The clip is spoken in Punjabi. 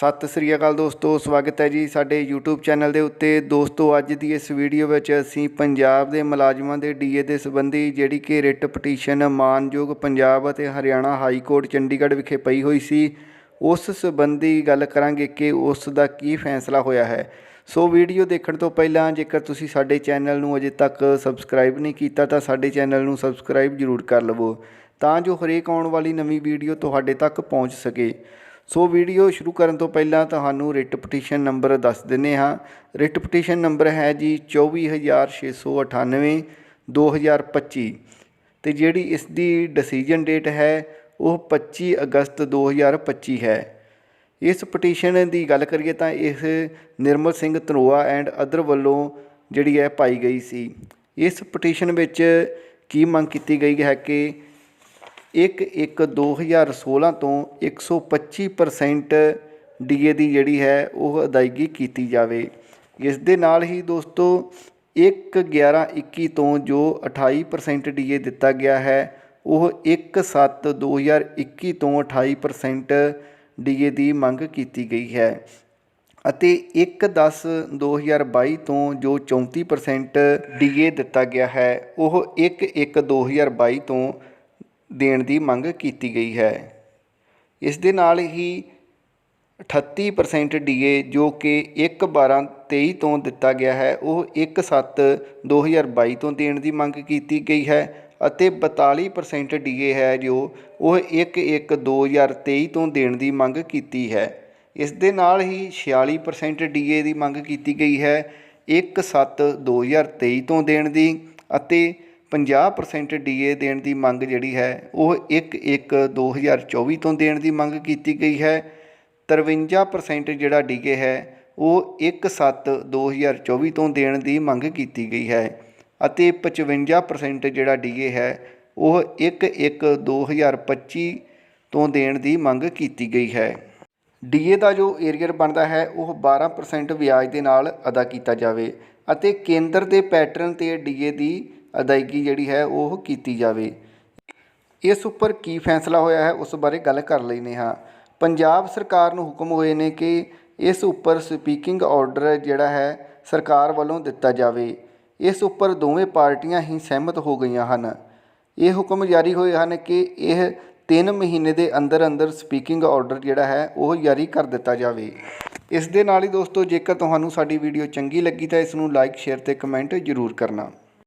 ਸਤਿ ਸ੍ਰੀ ਅਕਾਲ ਦੋਸਤੋ, ਸਵਾਗਤ ਹੈ ਜੀ ਸਾਡੇ YouTube ਚੈਨਲ ਦੇ ਉੱਤੇ। ਦੋਸਤੋ, ਅੱਜ ਦੀ ਇਸ ਵੀਡੀਓ ਵਿੱਚ ਅਸੀਂ ਪੰਜਾਬ ਦੇ ਮੁਲਾਜ਼ਮਾਂ ਦੇ ਡੀਏ ਦੇ ਸੰਬੰਧੀ ਜਿਹੜੀ ਕਿ ਰਿਟ ਪਟੀਸ਼ਨ ਮਾਨਯੋਗ ਪੰਜਾਬ ਅਤੇ ਹਰਿਆਣਾ ਹਾਈ ਕੋਰਟ ਚੰਡੀਗੜ੍ਹ ਵਿਖੇ ਪਈ ਹੋਈ ਸੀ, ਉਸ ਸੰਬੰਧੀ ਗੱਲ ਕਰਾਂਗੇ ਕਿ ਉਸ ਦਾ ਕੀ ਫੈਸਲਾ ਹੋਇਆ ਹੈ। ਸੋ ਵੀਡੀਓ ਦੇਖਣ ਤੋਂ ਪਹਿਲਾਂ ਜੇਕਰ ਤੁਸੀਂ ਸਾਡੇ ਚੈਨਲ ਨੂੰ ਅਜੇ ਤੱਕ ਸਬਸਕ੍ਰਾਈਬ ਨਹੀਂ ਕੀਤਾ, ਤਾਂ ਸਾਡੇ ਚੈਨਲ ਨੂੰ ਸਬਸਕ੍ਰਾਈਬ ਜ਼ਰੂਰ ਕਰ ਲਵੋ, ਤਾਂ ਜੋ ਹਰੇਕ ਆਉਣ ਵਾਲੀ ਨਵੀਂ ਵੀਡੀਓ ਤੁਹਾਡੇ ਤੱਕ ਪਹੁੰਚ ਸਕੇ। ਸੋ ਵੀਡੀਓ ਸ਼ੁਰੂ ਕਰਨ ਤੋਂ ਪਹਿਲਾਂ ਤੁਹਾਨੂੰ ਰਿਟ ਪਟੀਸ਼ਨ ਨੰਬਰ ਦੱਸ ਦਿੰਨੇ ਹਾਂ। ਰਿਟ ਪਟੀਸ਼ਨ ਨੰਬਰ ਹੈ ਜੀ 24698 2025 ਤੇ ਜਿਹੜੀ ਇਸ ਦੀ ਡਿਸੀਜਨ ਡੇਟ ਹੈ ਉਹ 25 ਅਗਸਤ 2025 ਹੈ। ਇਸ ਪਟੀਸ਼ਨ ਦੀ ਗੱਲ ਕਰੀਏ ਤਾਂ ਇਹ ਨਿਰਮਲ ਸਿੰਘ ਧਨੋਆ ਐਂਡ ਅਦਰ ਵੱਲੋਂ ਜਿਹੜੀ ਹੈ ਪਾਈ ਗਈ ਸੀ। ਇਸ ਪਟੀਸ਼ਨ ਵਿੱਚ ਕੀ ਮੰਗ ਕੀਤੀ ਗਈ ਹੈ ਕਿ 1 1 2016 ਤੋਂ 125% ਡੀਏ ਦੀ ਜਿਹੜੀ ਹੈ ਉਹ ਅਦਾਇਗੀ ਕੀਤੀ ਜਾਵੇ। ਇਸ ਦੇ ਨਾਲ ਹੀ ਦੋਸਤੋ 1 11 21 ਤੋਂ ਜੋ 28% ਡੀਏ ਦਿੱਤਾ ਗਿਆ ਹੈ, ਉਹ 1 7 2021 ਤੋਂ 28% ਡੀਏ ਦੀ ਮੰਗ ਕੀਤੀ ਗਈ ਹੈ ਅਤੇ 1 10 2022 ਤੋਂ ਜੋ 34% ਡੀਏ ਦਿੱਤਾ ਗਿਆ ਹੈ, ਉਹ 1 1 2022 ਤੋਂ ਦੇਣ ਦੀ ਮੰਗ ਕੀਤੀ ਗਈ ਹੈ। ਇਸ ਦੇ ਨਾਲ ਹੀ 38% ਡੀਏ ਜੋ ਕਿ 1 12 23 ਤੋਂ ਦਿੱਤਾ ਗਿਆ ਹੈ, ਉਹ 1 7 2022 ਤੋਂ ਦੇਣ ਦੀ ਮੰਗ ਕੀਤੀ ਗਈ ਹੈ ਅਤੇ 42% ਡੀਏ ਹੈ ਜੋ ਉਹ 1 1 2023 ਤੋਂ ਦੇਣ ਦੀ ਮੰਗ ਕੀਤੀ ਹੈ। ਇਸ ਦੇ ਨਾਲ ਹੀ 46% ਡੀਏ ਦੀ ਮੰਗ ਕੀਤੀ ਗਈ ਹੈ 1 7 2023 ਤੋਂ ਦੇਣ ਦੀ ਅਤੇ 50% ਡੀਏ ਦੇਣ ਦੀ ਮੰਗ ਜਿਹੜੀ ਹੈ, ਉਹ 1 1 2024 ਤੋਂ ਦੇਣ ਦੀ ਮੰਗ ਕੀਤੀ ਗਈ ਹੈ। 53% ਜਿਹੜਾ ਡੀਏ ਹੈ, ਉਹ 1 7 2024 ਤੋਂ ਦੇਣ ਦੀ ਮੰਗ ਕੀਤੀ ਗਈ ਹੈ ਅਤੇ 55% ਜਿਹੜਾ ਡੀਏ ਹੈ, ਉਹ 1 1 2025 ਤੋਂ ਦੇਣ ਦੀ ਮੰਗ ਕੀਤੀ ਗਈ ਹੈ। ਡੀਏ ਦਾ ਜੋ ਏਰੀਅਰ ਬਣਦਾ ਹੈ, ਉਹ 12% ਵਿਆਜ ਦੇ ਨਾਲ ਅਦਾ ਕੀਤਾ ਜਾਵੇ ਅਤੇ ਕੇਂਦਰ ਦੇ ਪੈਟਰਨ ਤੇ ਡੀਏ ਦੀ ਅਦਾਇਗੀ ਜਿਹੜੀ ਹੈ ਉਹ ਕੀਤੀ ਜਾਵੇ। ਇਸ ਉੱਪਰ ਕੀ ਫੈਸਲਾ ਹੋਇਆ ਹੈ, ਉਸ ਬਾਰੇ ਗੱਲ ਕਰ ਲੈਨੇ ਹਾਂ। ਪੰਜਾਬ ਸਰਕਾਰ ਨੂੰ ਹੁਕਮ ਹੋਏ ਨੇ ਕਿ ਇਸ ਉੱਪਰ ਸਪੀਕਿੰਗ ਆਰਡਰ ਜਿਹੜਾ ਹੈ, ਸਰਕਾਰ ਵੱਲੋਂ ਦਿੱਤਾ ਜਾਵੇ। ਇਸ ਉੱਪਰ ਦੋਵੇਂ ਪਾਰਟੀਆਂ ਹੀ ਸਹਿਮਤ ਹੋ ਗਈਆਂ ਹਨ। ਇਹ ਹੁਕਮ ਜਾਰੀ ਹੋਏ ਹਨ ਕਿ ਇਹ 3 ਮਹੀਨੇ ਦੇ ਅੰਦਰ ਅੰਦਰ ਸਪੀਕਿੰਗ ਆਰਡਰ ਜਿਹੜਾ ਹੈ, ਉਹ ਜਾਰੀ ਕਰ ਦਿੱਤਾ ਜਾਵੇ। ਇਸ ਦੇ ਨਾਲ ਹੀ ਦੋਸਤੋ, ਜੇਕਰ ਤੁਹਾਨੂੰ ਸਾਡੀ ਵੀਡੀਓ ਚੰਗੀ ਲੱਗੀ ਤਾਂ ਇਸ ਨੂੰ ਲਾਈਕ, ਸ਼ੇਅਰ ਤੇ ਕਮੈਂਟ ਜ਼ਰੂਰ ਕਰਨਾ।